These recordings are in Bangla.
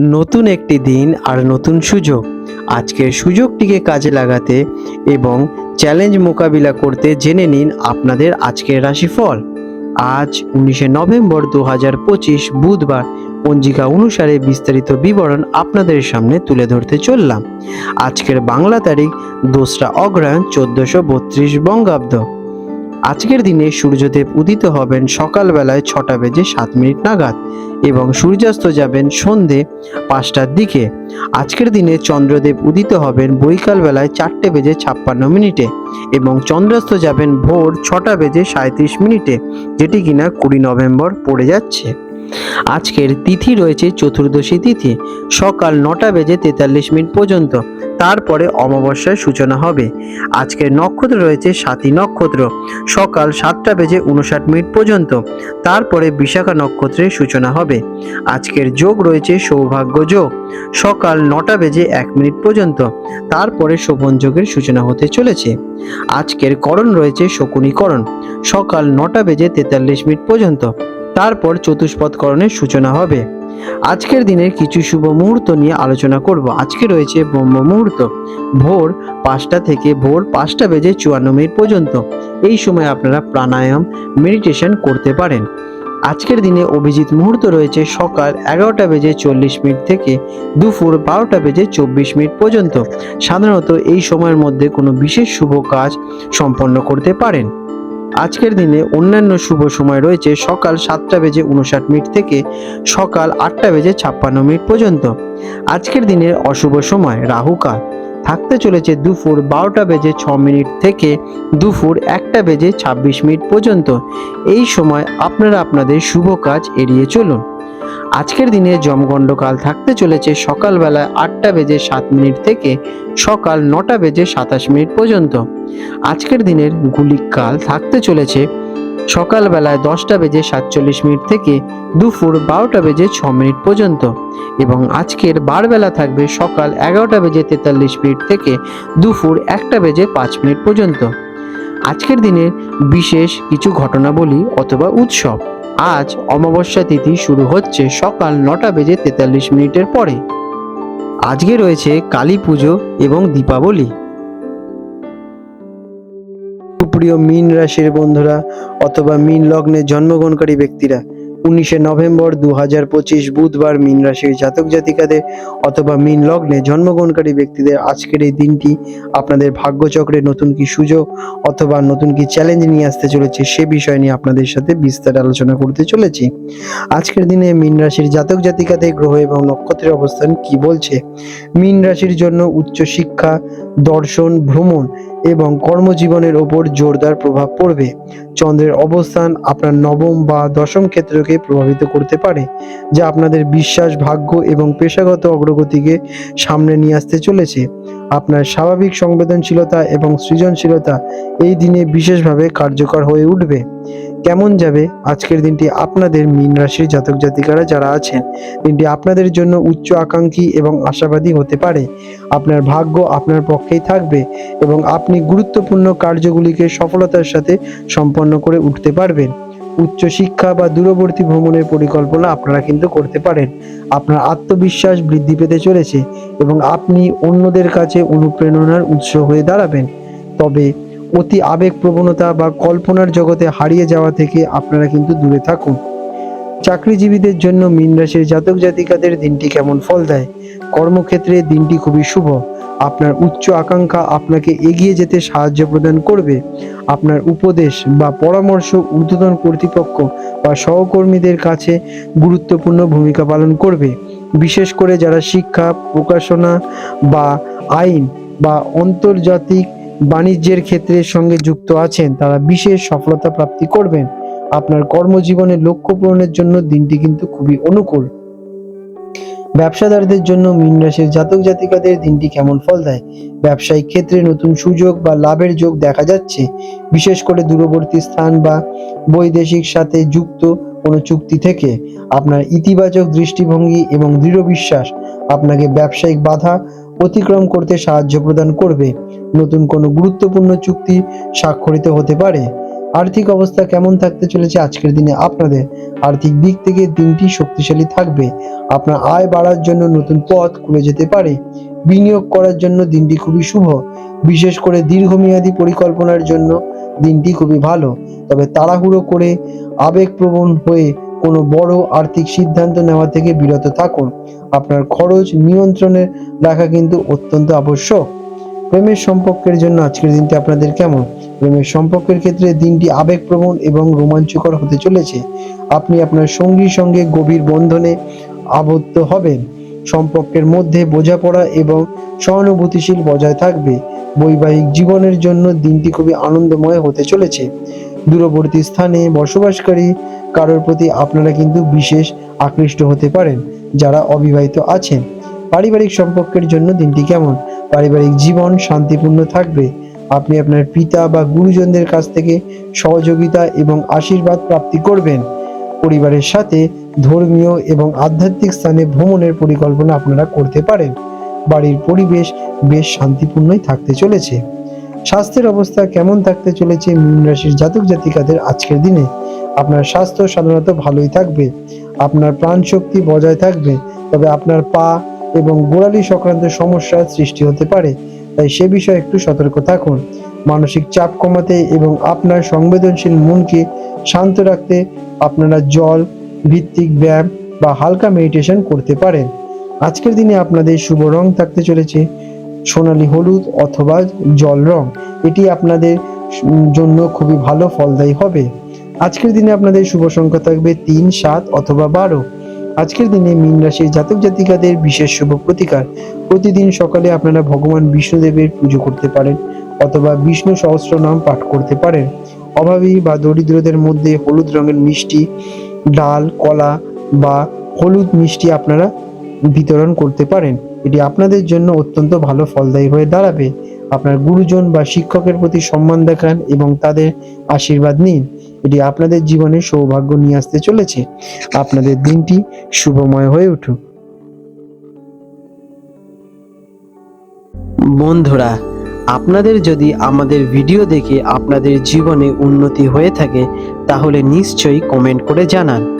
নতুন একটি দিন আর নতুন সুযোগ। আজকের সুযোগটিকে কাজে লাগাতে এবং চ্যালেঞ্জ মোকাবিলা করতে জেনে নিন আপনাদের আজকের রাশিফল। আজ উনিশে নভেম্বর দু হাজার পঁচিশ বুধবার। পঞ্জিকা অনুসারে বিস্তারিত বিবরণ আপনাদের সামনে তুলে ধরতে চললাম। আজকের বাংলা তারিখ দোসরা অগ্রহায়ণ চোদ্দশো বত্রিশ বঙ্গাব্দ। আজকের দিনে সূর্যদেব উদিত হবেন সকালবেলায় ছটা বেজে সাত মিনিট নাগাদ এবং সূর্যাস্ত যাবেন সন্ধে পাঁচটার দিকে। আজকের দিনে চন্দ্রদেব উদিত হবেন বৈকালবেলায় চারটে বেজে ছাপ্পান্ন মিনিটে এবং চন্দ্রাস্ত যাবেন ভোর ছটা বেজে সাঁত্রিশ মিনিটে, যেটি কিনা কুড়ি নভেম্বর পড়ে যাচ্ছে। আজকের তিথি রয়েছে চতুর্দশী তিথি। সকাল নটা বেজে তেতাল্লিশ মিনিট পর্যন্ত। তারপরে অমাবস্যার সূচনা হবে। আজকের নক্ষত্র রয়েছে সাতী নক্ষত্র। সকাল সাতটা বেজে উনষাট মিনিট পর্যন্ত। তারপরে বিশাখা নক্ষত্রের সূচনা হবে। আজকের যোগ রয়েছে সৌভাগ্য যোগ। সকাল নটা বেজে এক মিনিট পর্যন্ত। তারপরে শোভন যোগের সূচনা হতে চলেছে। আজকের করণ রয়েছে শকুনীকরণ। সকাল নটা বেজে তেতাল্লিশ মিনিট পর্যন্ত। তারপর চতুষ্পদকরণের সূচনা হবে। আজকের দিনের কিছু শুভ মুহূর্ত নিয়ে আলোচনা করব। আজকে রয়েছে ব্রহ্ম মুহূর্ত। ভোর পাঁচটা থেকে ভোর পাঁচটা বেজে চুয়ান্ন মিনিট পর্যন্ত। এই সময় আপনারা প্রাণায়াম মেডিটেশন করতে পারেন। আজকের দিনে অভিজিৎ মুহূর্ত রয়েছে সকাল এগারোটা বেজে চল্লিশ মিনিট থেকে দুপুর বারোটা বেজে চব্বিশ মিনিট পর্যন্ত। সাধারণত এই সময়ের মধ্যে কোনো বিশেষ শুভ কাজ সম্পন্ন করতে পারেন। আজকের দিনে অন্যান্য শুভ সময় রয়েছে সকাল সাতটা বেজে উনষাট মিনিট থেকে সকাল আটটা বেজে ছাপ্পান্ন মিনিট পর্যন্ত। আজকের দিনের অশুভ সময় রাহুকাল থাকতে চলেছে দুপুর বারোটা বেজে ছ মিনিট থেকে দুপুর একটা বেজে ছাব্বিশ মিনিট পর্যন্ত। এই সময় আপনারা আপনাদের শুভ কাজ এড়িয়ে চলুন। আজকের দিনে জমগণ্ডকাল থাকতে চলেছে সকালবেলায় আটটা বেজে সাত মিনিট থেকে সকাল নটা বেজে সাতাশ মিনিট পর্যন্ত। আজকের দিনের গুলিক কাল থাকতে চলেছে সকালবেলায় দশটা বেজে সাতচল্লিশ মিনিট থেকে দুপুর বারোটা বেজে ছ মিনিট পর্যন্ত এবং আজকের বারবেলা থাকবে সকাল এগারোটা বেজে তেতাল্লিশ মিনিট থেকে দুপুর একটা বেজে পাঁচ মিনিট পর্যন্ত। আজকের দিনের বিশেষ কিছু ঘটনাবলী অথবা উৎসব। আজ অমাবস্যা তিথি শুরু হচ্ছে সকাল নটা বেজে তেতাল্লিশ মিনিটের পরে। আজকে রয়েছে কালী পুজো এবং দীপাবলি। সুপ্রিয় মীন রাশির বন্ধুরা, অথবা মীন লগ্নে জন্মগ্রহণকারী ব্যক্তিরা উনিশে নভেম্বর দু হাজার পঁচিশ বুধবার মীন রাশির জাতক জাতিকাদের অথবা মীন লগ্নে জন্মগ্রহণকারী ব্যক্তিদের আজকের এই দিনটি আপনাদের ভাগ্যচক্রে নতুন কি সুযোগ অথবা নতুন কি চ্যালেঞ্জ নিয়ে আসতে চলেছে সে বিষয় নিয়ে আপনাদের সাথে বিস্তার আলোচনা করতে চলেছি। আজকের দিনে মীন রাশির জাতক জাতিকাদের গ্রহ এবং নক্ষত্রের অবস্থান কি বলছে? মীন রাশির জন্য উচ্চ শিক্ষা দর্শন, ভ্রমণ এবং কর্মজীবনের ওপর জোরদার প্রভাব পড়বে। চন্দ্রের অবস্থান আপনার নবম বা দশম ক্ষেত্রকে প্রভাবিত করতে পারে, যা আপনাদের বিশ্বাস, ভাগ্য এবং পেশাগত অগ্রগতিকে সামনে নিয়ে আসতে চলেছে। আপনার স্বাভাবিক সংবেদনশীলতা এবং সৃজনশীলতা এই দিনে বিশেষভাবে কার্যকর হয়ে উঠবে। কেমন যাবে? আজকের দিনটি আপনাদের মীন রাশির জাতক জাতিকারা যারা আছেন, দিনটি আপনাদের জন্য উচ্চ আকাঙ্ক্ষী এবং আশাবাদী হতে পারে। আপনার ভাগ্য আপনার পক্ষেই থাকবে এবং আপনি গুরুত্বপূর্ণ কার্যগুলিকে সফলতার সাথে সম্পন্ন করে উঠতে পারবেন। উচ্চ শিক্ষা বা দূরবর্তী ভ্রমণের পরিকল্পনা আপনারা কিন্তু করতে পারেন। আপনার আত্মবিশ্বাস বৃদ্ধি পেতে চলেছে এবং আপনি অন্যদের কাছে অনুপ্রেরণার উৎস হয়ে দাঁড়াবেন। তবে অতি আবেগ প্রবণতা বা কল্পনার জগতে হারিয়ে যাওয়া থেকে আপনারা কিন্তু দূরে থাকুন। চাকরিজীবীদের জন্য মীন রাশির জাতক জাতিকাদের দিনটি কেমন ফল দেয়? কর্মক্ষেত্রে দিনটি খুবই শুভ। আপনার উচ্চ আকাঙ্ক্ষা আপনাকে এগিয়ে যেতে সাহায্য প্রদান করবে। আপনার উপদেশ বা পরামর্শ ঊর্ধ্বতন কর্তৃপক্ষ বা সহকর্মীদের কাছে গুরুত্বপূর্ণ ভূমিকা পালন করবে। বিশেষ করে যারা শিক্ষা, প্রকাশনা বা আইন বা আন্তর্জাতিক বাণিজ্যের ক্ষেত্রের সঙ্গে যুক্ত আছেন, তারা বিশেষ সফলতা প্রাপ্তি করবেন। আপনার কর্মজীবনে লক্ষ্য পূরণের জন্য দিনটি কিন্তু খুবই অনুকূল। ব্যবসাদারদের জন্য মীন রাশির জাতক জাতিকাদের দিনটি কেমন ফল দেয়? ব্যবসায়িক ক্ষেত্রে নতুন সুযোগ বা লাভের যোগ দেখা যাচ্ছে। বিশেষ করে দূরবর্তী স্থান বা বৈদেশিক সাথে যুক্ত কোনো চুক্তি থেকে। আপনার ইতিবাচক দৃষ্টিভঙ্গি এবং দৃঢ় বিশ্বাস। আপনাকে ব্যবসায়িক বাধা অতিক্রম করতে সাহায্য প্রদান করবে। নতুন কোনো গুরুত্বপূর্ণ চুক্তি স্বাক্ষরিত হতে পারে। আর্থিক অবস্থা কেমন থাকতে চলেছে আজকের দিনে আপনাদের? আর্থিক দিক থেকে দিনটি শক্তিশালী থাকবে। আপনার আয় বাড়ার জন্য নতুন পথ খুলে যেতে পারে। বিনিয়োগ করার জন্য দিনটি খুবই শুভ। বিশেষ করে দীর্ঘমেয়াদী পরিকল্পনার জন্য দিনটি খুবই ভালো। তবে তাড়াহুড়ো করে আবেগপ্রবণ হয়ে কোনো বড় আর্থিক সিদ্ধান্ত নেওয়া থেকে বিরত থাকুন। আপনার খরচ নিয়ন্ত্রণে রাখা কিন্তু অত্যন্ত আবশ্যক। প্রেমের সম্পর্কের জন্য আজকের দিনটি আপনাদের কেমন? প্রেমের সম্পর্কের ক্ষেত্রে দিনটি আবেগপ্রবণ এবং রোমাঞ্চকর হতে চলেছে। আপনি আপনার সঙ্গীর সঙ্গে গভীর বন্ধনে আবদ্ধ হবেন। সম্পর্কের মধ্যে বোঝাপড়া এবং সহানুভূতিশীল বজায় থাকবে। বৈবাহিক জীবনের জন্য দিনটি খুবই আনন্দময় হতে চলেছে। দূরবর্তী স্থানে বসবাসকারী কারোর প্রতি আপনারা কিন্তু বিশেষ আকৃষ্ট হতে পারেন, যারা অবিবাহিত আছেন। পারিবারিক সম্পর্কের জন্য দিনটি কেমন? পারিবারিক জীবন শান্তিপূর্ণ থাকবে। আপনি আপনার পিতা বা গুরুজনদের কাছ থেকে সহযোগিতা এবং আশীর্বাদ প্রাপ্তি করবেন। পরিবারের সাথে ধর্মীয় এবং আধ্যাত্মিক স্থানে ভ্রমণের পরিকল্পনা আপনারা করতে পারেন। বাড়ির পরিবেশ বেশ শান্তিপূর্ণই থাকতে চলেছে। স্বাস্থ্যের অবস্থা কেমন থাকতে চলেছে মীন রাশির জাতক জাতিকাদের আজকের দিনে? আপনার স্বাস্থ্য সাধারণত ভালোই থাকবে, আপনার প্রাণ শক্তি বজায় থাকবে, তবে আপনার পা এবং গোড়ালি সংক্রান্ত সমস্যার সৃষ্টি হতে পারে। তাই সে বিষয়ে একটু সতর্ক থাকুন। মানসিক চাপ কমাতে এবং আপনার সংবেদনশীল মনকে শান্ত রাখতে আপনারা জল, ভিত্তিক ব্যায়াম বা হালকা মেডিটেশন করতে পারেন। আজকের দিনে আপনাদের শুভ রং থাকতে চলেছে। সোনালী হলুদ অথবা জল রং। এটি আপনাদের জন্য খুবই ভালো, ফলদায়ী হবে। আজকের দিনে আপনাদের শুভ সংখ্যা থাকবে তিন, সাত অথবা বারো। আজকের দিনে মীন রাশির জাতক জাতিকাদের বিশেষ শুভ প্রতিকার। প্রতিদিন সকালে আপনারা ভগবান বিষ্ণুদেবের পুজো করতে পারেন অথবা বিষ্ণু সহস্র নাম পাঠ করতে পারেন। অভাবী বা দরিদ্রদের মধ্যে হলুদ রঙের মিষ্টি, ডাল, কলা বা হলুদ মিষ্টি আপনারা বিতরণ করতে পারেন। এটি আপনাদের জন্য অত্যন্ত ভালো ফলদায়ী হয়ে দাঁড়াবে। আপনার গুরুজন বা শিক্ষকের প্রতি সম্মান দেখান এবং তাদের আশীর্বাদ নিন। এটি আপনাদের জীবনে সৌভাগ্য নিয়ে আসতে চলেছে। আপনাদের দিনটি শুভময় হয়ে উঠুক। বন্ধুরা, আপনাদের যদি আমাদের ভিডিও দেখে আপনাদের জীবনে উন্নতি হয়ে থাকে, তাহলে নিশ্চয়ই কমেন্ট করে জানান।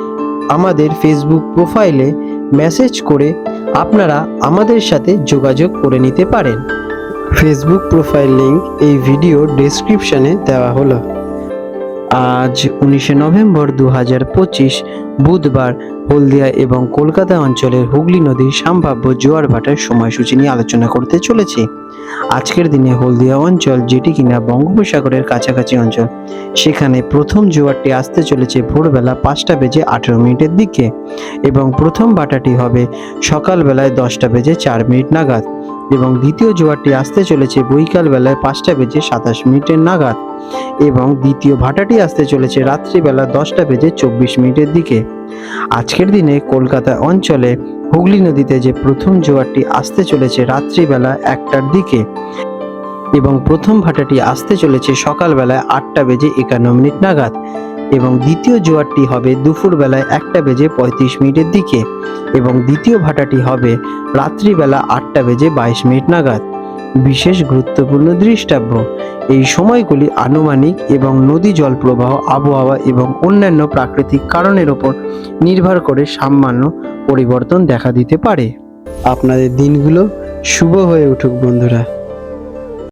আমাদের ফেসবুক প্রোফাইলে মেসেজ করে আপনারা আমাদের সাথে যোগাযোগ করে নিতে পারেন। ফেসবুক প্রোফাইল লিঙ্ক এই ভিডিও ডেসক্রিপশনে দেওয়া হলো। আজ উনিশে নভেম্বর দু হাজার পঁচিশ বুধবার হলদিয়া এবং কলকাতা অঞ্চলের হুগলি নদীর সম্ভাব্য জোয়ার ভাটার সময়সূচি নিয়ে আলোচনা করতে চলেছি। আজকের দিনে হলদিয়া অঞ্চল যেটি কিনা বঙ্গোপসাগরের কাছাকাছি অঞ্চল, সেখানে প্রথম জোয়ারটি আসতে চলেছে ভোরবেলা পাঁচটা বেজে আঠেরো মিনিটের দিকে এবং প্রথম ভাটাটি হবে সকালবেলায় দশটা বেজে চার মিনিট নাগাদ। এবং দ্বিতীয় জোয়ারটি আসতে চলেছে বৈকাল বেলায় পাঁচটা বেজে সাতাশ মিনিটের নাগাদ এবং দ্বিতীয় ভাটাটি আসতে চলেছে রাত্রিবেলা দশটা বেজে চব্বিশ মিনিটের দিকে। আজকের দিনে কলকাতা অঞ্চলে হুগলি নদীতে যে প্রথম জোয়ারটি আসতে চলেছে রাত্রিবেলা একটার দিকে এবং প্রথম ভাটাটি আসতে চলেছে সকালবেলায় আটটা বেজে একান্ন মিনিট নাগাদ। এবং দ্বিতীয় জোয়ারটি হবে দুপুরবেলায় একটা বেজে পঁয়ত্রিশ মিনিটের দিকে এবং দ্বিতীয় ভাটাটি হবে রাত্রিবেলা আটটা বেজে বাইশ মিনিট নাগাদ। বিশেষ গুরুত্বপূর্ণ দৃষ্টাব্য, এই সময়গুলি আনুমানিক এবং নদী জল প্রবাহ আবহাওয়া এবং অন্যান্য প্রাকৃতিক কারণের ওপর নির্ভর করে সামান্য পরিবর্তন দেখা দিতে পারে। আপনাদের দিনগুলো শুভ হয়ে উঠুক বন্ধুরা।